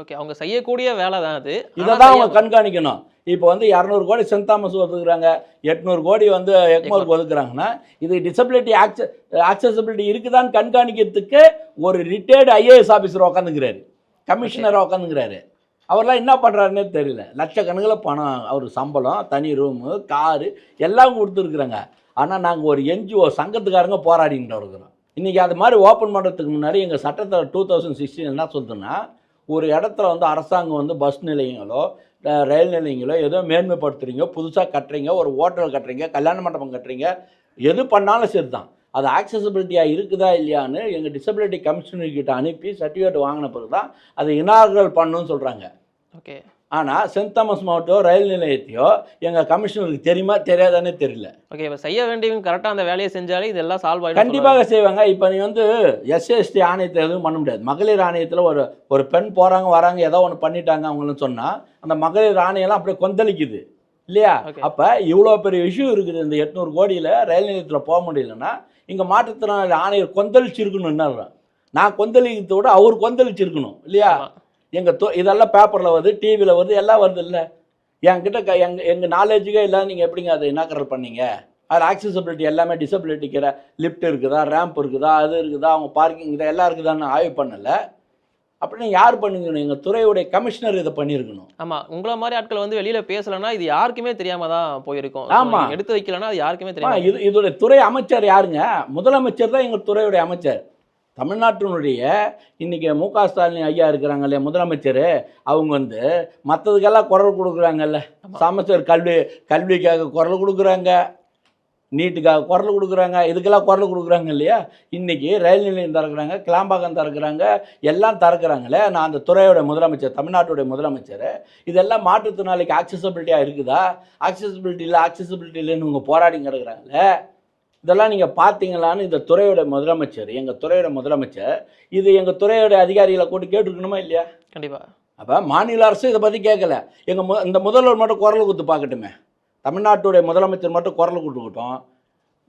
ஓகே அவங்க செய்யக்கூடிய வேலை தான் அது. இதை தான் அவங்க கண்காணிக்கணும். இப்போ வந்து இரநூறு கோடி சென்ட் தாமஸ் ஒதுக்குறாங்க. எட்நூறு கோடி வந்து எக்மோருக்கு ஒதுக்குறாங்கன்னா இது டிசபிலிட்டி ஆக்ச ஆக்சசபிலிட்டி இருக்குதான்னு கண்காணிக்கிறதுக்கு ஒரு ரிட்டையர்டு ஐஏஎஸ் ஆஃபீஸர் உட்காந்துக்கிறாரு கமிஷனராக உட்காந்துக்கிறாரு அவர்லாம் என்ன பண்ணுறாருன்னே தெரியல. லட்சக்கணக்கில் பணம் அவர் சம்பளம் தனி ரூமு காரு எல்லாம் கொடுத்துருக்குறாங்க. ஆனால் நாங்கள் ஒரு என்ஜிஓ சங்கத்துக்காரங்க போராடிக்கிட்டு இருக்கிறோம். இன்றைக்கி அது மாதிரி ஓப்பன் பண்ணுறதுக்கு முன்னாடி எங்கள் சட்டத்தில் டூ தௌசண்ட் சிக்ஸ்டீன் என்ன சொல்லுதுன்னா ஒரு இடத்துல வந்து அரசாங்கம் வந்து பஸ் நிலையங்களோ ரயில் நிலையங்களோ ஏதோ மேன்மைப்படுத்துறீங்க புதுசாக கட்டுறீங்க ஒரு ஹோட்டல் கட்டுறீங்க கல்யாண மண்டபம் கட்டுறீங்க எது பண்ணாலும் சரி தான் அது ஆக்சசபிலிட்டியாக இருக்குதா இல்லையான்னு எங்கள் டிசபிலிட்டி கமிஷனர்கிட்ட அனுப்பி சர்டிஃபிகேட் வாங்கின பிறகு தான் அதை இனாகரல் பண்ணுன்னு சொல்கிறாங்க ஓகே ஆனால் சென்ட் தாமஸ் மாவட்டம் ரயில் நிலையத்தையோ எங்கள் கமிஷனருக்கு தெரியுமா தெரியாதானே தெரியல. ஓகே இப்போ செய்ய வேண்டியவங்க கரெக்டாக அந்த வேலையை செஞ்சாலே இதெல்லாம் சால்வ் ஆகிடும் கண்டிப்பாக செய்வாங்க. இப்போ நீ வந்து எஸ்சிஎஸ்டி ஆணையத்தை எதுவும் பண்ண முடியாது. மகளிர் ஆணையத்தில் ஒரு ஒரு பெண் போகிறாங்க வராங்க ஏதோ ஒன்று பண்ணிட்டாங்க அவங்களும் சொன்னால் அந்த மகளிர் ஆணையெல்லாம் அப்படியே கொந்தளிக்குது. இல்லையா. அப்போ இவ்வளோ பெரிய இஷ்யூ இருக்குது. இந்த எட்நூறு கோடியில் ரயில் நிலையத்தில் போக முடியலன்னா இங்கே மாற்றுத்திறனாளி ஆணையர் கொந்தளிச்சிருக்கணும் என்ன நான் கொந்தளிக்கிறத விட அவர் கொந்தளிச்சிருக்கணும். இல்லையா. எங்கள் தொ இதெல்லாம் பேப்பரில் வருது டிவியில் வருது எல்லாம் வருது இல்லை. என்கிட்ட க எங்கள் எங்கள் நாலேஜுக்கே இல்லாத நீங்கள் எப்படிங்க அதை இனாக்கரல் பண்ணீங்க? அது ஆக்சசபிலிட்டி எல்லாமே டிசபிலிட்டிக்கிற லிஃப்ட் இருக்குதா ரேம்ப் இருக்குதா அது இருக்குதா அவங்க பார்க்கிங் இருக்குதா எல்லாம் இருக்குதான்னு ஆய்வு பண்ணலை. அப்படின்னு யார் பண்ணுங்கணும் எங்கள் துறையுடைய கமிஷனர் இதை பண்ணியிருக்கணும் ஆமா உங்கள மாதிரி ஆட்கள் வந்து வெளியில பேசலன்னா இது யாருக்குமே தெரியாம தான் போயிருக்கும். So, ஆமா. நீங்க எடுத்து வைக்கலன்னா அது யாருக்குமே ஆ, தெரியாது இது இதோடைய துறை அமைச்சர் யாருங்க? முதலமைச்சர் தான் எங்கள் துறையுடைய அமைச்சர். தமிழ்நாட்டினுடைய இன்னைக்கு மு க ஸ்டாலின் ஐயா இருக்கிறாங்க இல்லையா முதலமைச்சர் அவங்க வந்து மற்றதுக்கெல்லாம் குரல் கொடுக்குறாங்கல்ல. சமச்சர் கல்வி கல்விக்காக குரல் கொடுக்குறாங்க. நீட்டுக்காக குரல் கொடுக்குறாங்க. இதுக்கெல்லாம் குரல் கொடுக்குறாங்க இல்லையா? இன்றைக்கி ரயில் நிலையம் திறக்கிறாங்க கிளாம்பாக்கம் திறக்கிறாங்க எல்லாம் திறக்கிறாங்களே. நான் அந்த துறையோட முதலமைச்சர் தமிழ்நாட்டுடைய முதலமைச்சர் இதெல்லாம் மாற்றுத்திறனாளிக்கு ஆக்சசபிலிட்டியாக இருக்குதா? ஆக்சசபிலிட்டி இல்லை ஆக்சசபிலிட்டி இல்லைன்னு உங்கள் போராடி கிடக்குறாங்களே. இதெல்லாம் நீங்கள் பார்த்தீங்களான்னு இந்த துறையோட முதலமைச்சர் எங்கள் துறையோட முதலமைச்சர் இது எங்கள் துறையோட அதிகாரிகளை கூட்டு கேட்டுருக்கணுமா இல்லையா? கண்டிப்பா. அப்போ மாநில அரசு இதை பற்றி கேட்கல. எங்கள் மு இந்த முதல்வர் மட்டும் குரல் கொடுத்து பார்க்கட்டுமே. தமிழ்நாட்டுடைய முதலமைச்சர் மட்டும் குரல் கொடுத்துக்கிட்டோம்.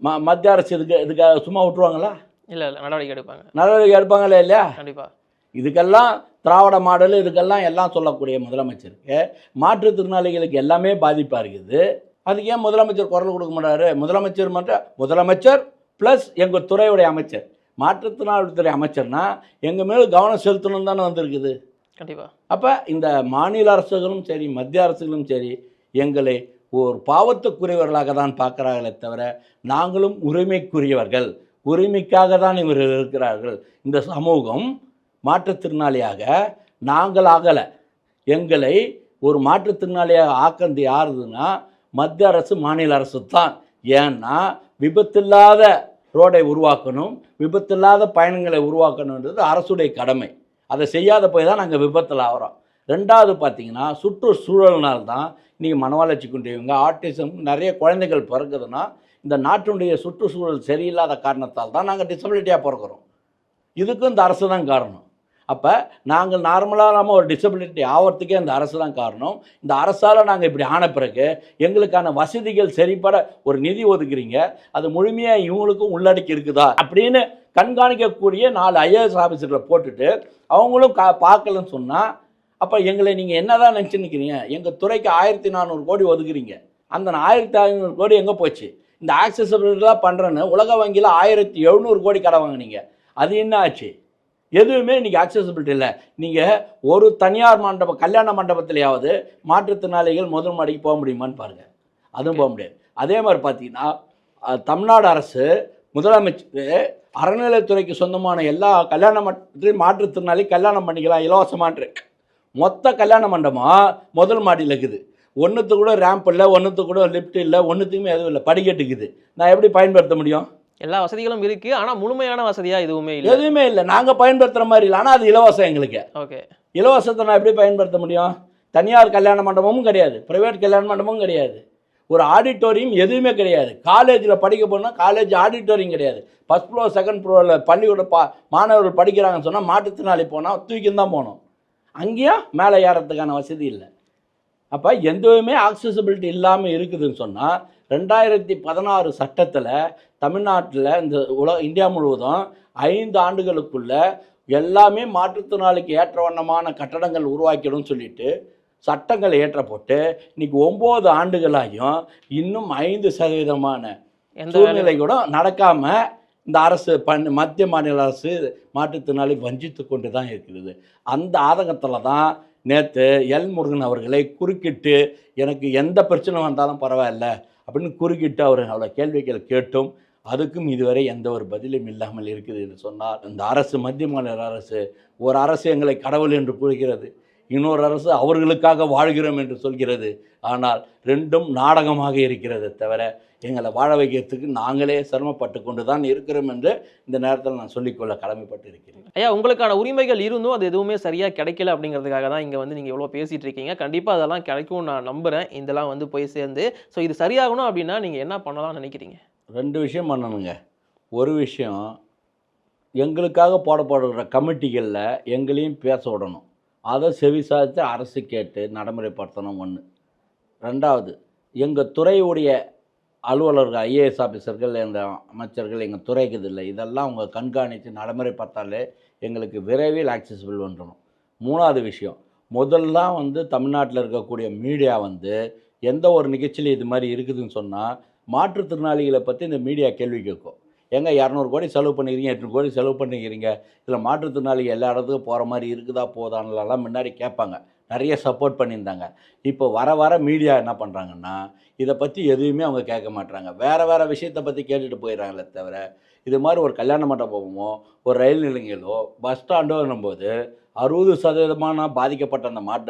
ம மத்திய அரசு இதுக்கு இதுக்கு சும்மா விட்டுருவாங்களா? இல்ல இல்ல நடவடிக்கை எடுப்பாங்க. நடவடிக்கை எடுப்பாங்களே இல்லையா? கண்டிப்பா. இதுக்கெல்லாம் திராவிட மாடல் இதுக்கெல்லாம் எல்லாம் சொல்லக்கூடிய முதலமைச்சருக்கு மாற்றுத்திறனாளிகளுக்கு எல்லாமே பாதிப்பாக இருக்குது. அதுக்கு ஏன் முதலமைச்சர் குரல் கொடுக்க மாட்டாரு? முதலமைச்சர் மட்டும் முதலமைச்சர் ப்ளஸ் எங்கள் துறையுடைய அமைச்சர். மாற்றுத்திறனாளித்துறை அமைச்சர்னா எங்கள் மேலே கவனம் செலுத்தணும் தானே வந்திருக்குது. கண்டிப்பா. அப்போ இந்த மாநில அரசுகளும் சரி மத்திய அரசுகளும் சரி எங்களை ஒரு பாவத்துக்குரியவர்களாக தான் பார்க்குறார்களே தவிர நாங்களும் உரிமைக்குரியவர்கள். உரிமைக்காக தான் இவர்கள் இருக்கிறார்கள். இந்த சமூகம் மாற்றுத்திறனாளியாக நாங்கள் ஆகலை. எங்களை ஒரு மாற்றுத்திறனாளியாக ஆக்கந்து யாருதுன்னா மத்திய அரசு மாநில அரசு தான். ஏன்னா விபத்தில்லாத ரோடை உருவாக்கணும் விபத்தில்லாத பயணங்களை உருவாக்கணுன்றது அரசுடைய கடமை. அதை செய்யாத போய் தான் நாங்கள் விபத்தில் ஆகிறோம். ரெண்டாவது பார்த்திங்கன்னா சுற்றுச்சூழல்னால் தான் இன்றைக்கி மனவளர்ச்சி குன்றியவங்க ஆர்டிசம் நிறைய குழந்தைகள் பிறகுதுன்னா இந்த நாட்டினுடைய சுற்றுச்சூழல் சரியில்லாத காரணத்தால் தான் நாங்கள் டிசபிலிட்டியாக பிறக்கிறோம். இதுக்கும் இந்த அரசு தான் காரணம். அப்போ நாங்கள் நார்மலாக நம்ம ஒரு டிசபிலிட்டி ஆகிறதுக்கே அந்த அரசு தான் காரணம். இந்த அரசால் நாங்கள் இப்படி ஆன பிறகு எங்களுக்கான வசதிகள் சரிப்பட ஒரு நிதி ஒதுக்குறீங்க. அது முழுமையாக இவங்களுக்கும் உள்ளடக்கி இருக்குதா அப்படின்னு கண்காணிக்கக்கூடிய நாலு ஐஏஎஸ் ஆஃபீஸர்களை போட்டுட்டு அவங்களும் கா பார்க்கலன்னு சொன்னால் அப்போ எங்களை நீங்கள் என்ன தான் நினச்சி நிற்கிறீங்க எங்கள் துறைக்கு ஆயிரத்தி நானூறு கோடி ஒதுக்குறீங்க. அந்த ஆயிரத்தி ஐநூறு கோடி எங்கே போச்சு? இந்த ஆக்சசபிலிட்டிலாம் பண்ணுறேன்னு உலக வங்கியில் ஆயிரத்தி எழுநூறு கோடி கடை வாங்குனீங்க. அது என்ன ஆச்சு? எதுவுமே இன்றைக்கி ஆக்சசபிலிட்டி இல்லை. நீங்கள் ஒரு தனியார் மண்டபம் கல்யாண மண்டபத்திலேயாவது மாற்றுத்திறனாளிகள் முதல் மாடிக்கு போக முடியுமான்னு பாருங்கள் அதுவும் போக முடியாது. அதே மாதிரி பார்த்தீங்கன்னா தமிழ்நாடு அரசு முதலமைச்சர் அறநிலைத்துறைக்கு சொந்தமான எல்லா கல்யாண மண்டபத்திலையும் மாற்றுத்திறனாளி கல்யாணம் பண்ணிக்கலாம் இலவசமான்று மொத்த கல்யாண மண்டபம் முதல் மாடியில் இருக்குது. ஒன்றுத்து கூட ரேம்ப் இல்லை ஒன்றுத்து கூட லிஃப்ட் இல்லை ஒன்றுத்துக்குமே எதுவும் இல்லை. படிக்கட்டுக்குது. நான் எப்படி பயன்படுத்த முடியும்? எல்லா வசதிகளும் இருக்கு. ஆனா முழுமையான வசதியா எதுவுமே இல்ல. எதுவுமே இல்லை. நாங்கள் பயன்படுத்துகிற மாதிரி இல்லை. ஆனால் அது இலவசம் எங்களுக்கு. ஓகே. இலவசத்தை நான் எப்படி பயன்படுத்த முடியும்? தனியார் கல்யாண மண்டபமும் கிடையாது. ப்ரைவேட் கல்யாண மண்டபமும் கிடையாது. ஒரு ஆடிட்டோரியம் எதுவுமே கிடையாது. காலேஜில் படிக்க போனால் காலேஜ் ஆடிட்டோரியம் கிடையாது. ஃபஸ்ட் ஃப்ளோர் செகண்ட் ஃப்ளோரில் பள்ளிக்கூட பா மாணவர்கள் படிக்கிறாங்கன்னு சொன்னால் மாற்றுத்திறனாளி போனால் தூக்கின்னு தான் போகணும். அங்கேயும் மேலே ஏறத்துக்கான வசதி இல்லை. அப்போ எதுவுமே ஆக்சசிபிலிட்டி இல்லாமல் இருக்குதுன்னு சொன்னால் ரெண்டாயிரத்தி பதினாறு சட்டத்தில் தமிழ்நாட்டில் இந்த உலக இந்தியா முழுவதும் ஐந்து ஆண்டுகளுக்குள்ள எல்லாமே மாற்றுத்திறனாளிக்கு ஏற்ற வண்ணமான கட்டடங்கள் உருவாக்கிடும் சொல்லிட்டு சட்டங்கள் ஏற்றப்பட்டு இன்னைக்கு ஒம்பது ஆண்டுகளாகியும் இன்னும் ஐந்து சதவீதமான சூழ்நிலை கூட நடக்காம இந்த அரசு பண் மத்திய மாநில அரசு மாற்றுத்திறனாளி வஞ்சித்து கொண்டு தான் இருக்கிறது. அந்த ஆதங்கத்தில் தான் நேற்று எல் முருகன் அவர்களை குறுக்கிட்டு எனக்கு எந்த பிரச்சனை வந்தாலும் பரவாயில்ல அப்படின்னு குறுக்கிட்டு அவர் அவ்வளோ கேள்விகள் கேட்டும். அதுக்கும் இதுவரை எந்த ஒரு பதிலும் இல்லாமல் இருக்குது என்று சொன்னார் இந்த அரசு மத்திய மாநில அரசு ஒரு அரசு எங்களை கடவுள் என்று கூறுகிறது. இன்னொரு அரசு அவர்களுக்காக வாழ்கிறோம் என்று சொல்கிறது. ஆனால் ரெண்டும் நாடகமாக இருக்கிறது தவிர எங்களை வாழ வைக்கிறதுக்கு நாங்களே சிரமப்பட்டு கொண்டு தான் இருக்கிறோம் என்று இந்த நேரத்தில் நான் சொல்லிக்கொள்ள கடமைப்பட்டு இருக்கிறேன் ஐயா உங்களுக்கான உரிமைகள் இருந்தும் அது எதுவுமே சரியா கிடைக்கல அப்படிங்கிறதுக்காக தான் இங்க வந்து நீங்க இவ்வளவு பேசிட்டு இருக்கீங்க. கண்டிப்பா அதெல்லாம் கிடைக்கும் நான் நம்புறேன். இதெல்லாம் வந்து போய் சேர்ந்து ஸோ இது சரியாகணும் அப்படின்னா நீங்க என்ன பண்ணலாம்னு நினைக்கிறீங்க? ரெண்டு விஷயம் பண்ணணுங்க. ஒரு விஷயம் எங்களுக்காக போடப்படுற கமிட்டிகளில் எங்களையும் பேச விடணும். அதை செவிசாய்த்து அரசு கேட்டு நடைமுறைப்படுத்தணும் ஒன்று ரெண்டாவது எங்கள் துறையுடைய அலுவலர்கள் ஐஏஎஸ் ஆஃபீஸர்கள் இந்த அமைச்சர்கள் எங்கள் துறைக்கு இல்லை இதெல்லாம் அவங்க கண்காணித்து நடைமுறைப்படுத்தாலே எங்களுக்கு விரைவில் ஆக்சசிபிள் வந்துடும் மூணாவது விஷயம் முதல்லாம் வந்து தமிழ்நாட்டில் இருக்கக்கூடிய மீடியா வந்து எந்த ஒரு நிகழ்ச்சியில் இது மாதிரி இருக்குதுன்னு சொன்னால் மாற்றுத்திறனாளிகளை பற்றி இந்த மீடியா கேள்வி கேட்கும். எங்க இரநூறு கோடி செலவு பண்ணிக்கிறீங்க எட்நூறு கோடி செலவு பண்ணிக்கிறீங்க? இதில் மாற்றுத்திறனாளி எல்லா இடத்துக்கும் போகிற மாதிரி இருக்குதா போதான்லாம் முன்னாடி கேட்பாங்க. நிறைய சப்போர்ட் பண்ணியிருந்தாங்க. இப்போ வர வர மீடியா என்ன பண்ணுறாங்கன்னா இதை பற்றி எதுவுமே அவங்க கேட்க மாட்றாங்க. வேறு வேறு விஷயத்தை பற்றி கேட்டுட்டு போயிடுறாங்களே தவிர இது மாதிரி ஒரு கல்யாண மண்டபமோ ஒரு ரயில் நிலையங்களோ பஸ் ஸ்டாண்டோ போது அறுபது சதவீதமான பாதிக்கப்பட்ட அந்த மாட்ட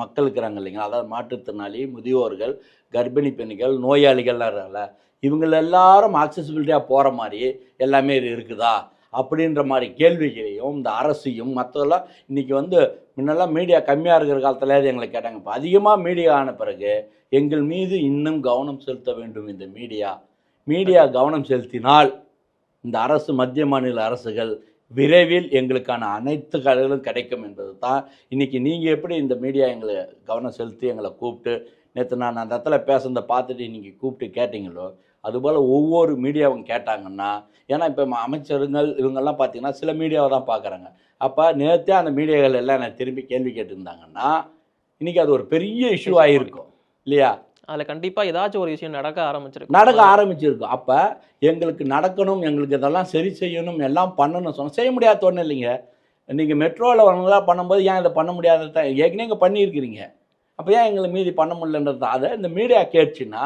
மக்கள் இருக்கிறாங்க இல்லைங்களா? அதாவது மாற்றுத்திறனாளி முதியோர்கள் கர்ப்பிணி பெண்கள் நோயாளிகள்லாம் இருக்காங்கல்ல இவங்கள எல்லாரும் ஆக்சசிபிலிட்டியாக போகிற மாதிரி எல்லாமே இருக்குதா? அப்படின்ற மாதிரி கேள்விகளையும் இந்த அரசையும் மற்றதெல்லாம் இன்றைக்கி வந்து முன்னெல்லாம் மீடியா கம்மியாக இருக்கிற காலத்துல எங்களை கேட்டாங்க? இப்போ அதிகமாக மீடியா ஆன பிறகு எங்கள் மீது இன்னும் கவனம் செலுத்த வேண்டும் இந்த மீடியா மீடியா கவனம் செலுத்தினால் இந்த அரசு மத்திய மாநில அரசுகள் விரைவில் எங்களுக்கான அனைத்து கலைகளும் கிடைக்கும் என்பது தான் இன்றைக்கி நீங்கள் எப்படி இந்த மீடியா எங்களை கவனம் செலுத்தி எங்களை கூப்பிட்டு நேற்று நான் அந்த இடத்துல பேசுனதை பார்த்துட்டு நீங்கள் கூப்பிட்டு கேட்டிங்களோ அதுபோல் ஒவ்வொரு மீடியாவும் கேட்டாங்கன்னா ஏன்னா இப்போ அமைச்சருங்கள் இவங்கெல்லாம் பார்த்தீங்கன்னா சில மீடியாவை தான் பார்க்குறாங்க அப்போ நேற்றே அந்த மீடியாக்கள் எல்லாம் என்னை திரும்பி கேள்வி கேட்டிருந்தாங்கன்னா இன்றைக்கி அது ஒரு பெரிய இஷ்யூ ஆகிருக்கும் இல்லையா? அதுல கண்டிப்பா ஏதாச்சும் ஒரு விஷயம் நடக்க ஆரம்பிச்சிருக்கு நடக்க ஆரம்பிச்சிருக்கும் அப்போ எங்களுக்கு நடக்கணும் எங்களுக்கு இதெல்லாம் சரி செய்யணும் எல்லாம் பண்ணணும் சொன்ன செய்ய முடியாத ஒன்றும் இல்லைங்க. நீங்கள் மெட்ரோவில் வரவங்களாம் பண்ணும்போது ஏன் இதை பண்ண முடியாத ஏற்கனவே இங்கே பண்ணியிருக்கிறீங்க. அப்போ ஏன் எங்களை மீதி பண்ண முடியலன்றது? அதை இந்த மீடியா கேட்டுச்சுன்னா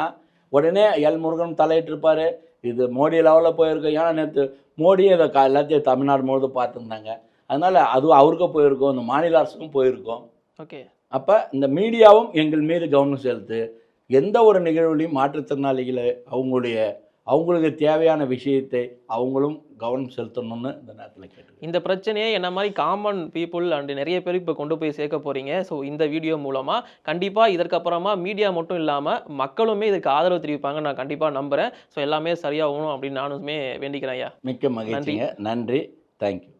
உடனே எல் முருகன் தலையிட்டு இருப்பாரு இது மோடி லெவலில் போயிருக்கோம் ஏன்னா நேற்று மோடியும் இதை கா- எல்லாத்தையும் தமிழ்நாடு முழுவதும் பார்த்துருந்தாங்க. அதனால் அதுவும் அவருக்கும் போயிருக்கோம். இந்த மாநில அரசுக்கும் போயிருக்கோம். ஓகே. அப்போ இந்த மீடியாவும் எங்கள் மீது கவனம் செலுத்து. எந்த ஒரு நிகழ்வுலையும் மாற்றுத்திறனாளிகளை அவங்களுடைய அவங்களுக்கு தேவையான விஷயத்தை அவங்களும் கவனம் செலுத்தணும்னு இந்த நேரத்தில் கேட்டு இந்த பிரச்சனையை என்ன மாதிரி காமன் பீப்புள் அண்ட் நிறைய பேர் இப்போ கொண்டு போய் சேர்க்க போறீங்க. ஸோ இந்த வீடியோ மூலமா கண்டிப்பா இதற்கப்புறமா மீடியா மட்டும் இல்லாம மக்களுமே இதுக்கு ஆதரவு தெரிவிப்பாங்க. நான் கண்டிப்பா நம்புறேன். ஸோ எல்லாமே சரியாகணும் அப்படின்னு நானுமே வேண்டிக்கிறேன் ஐயா. மிக்க மகிழ்ச்சிங்க. நன்றி. தேங்க்யூ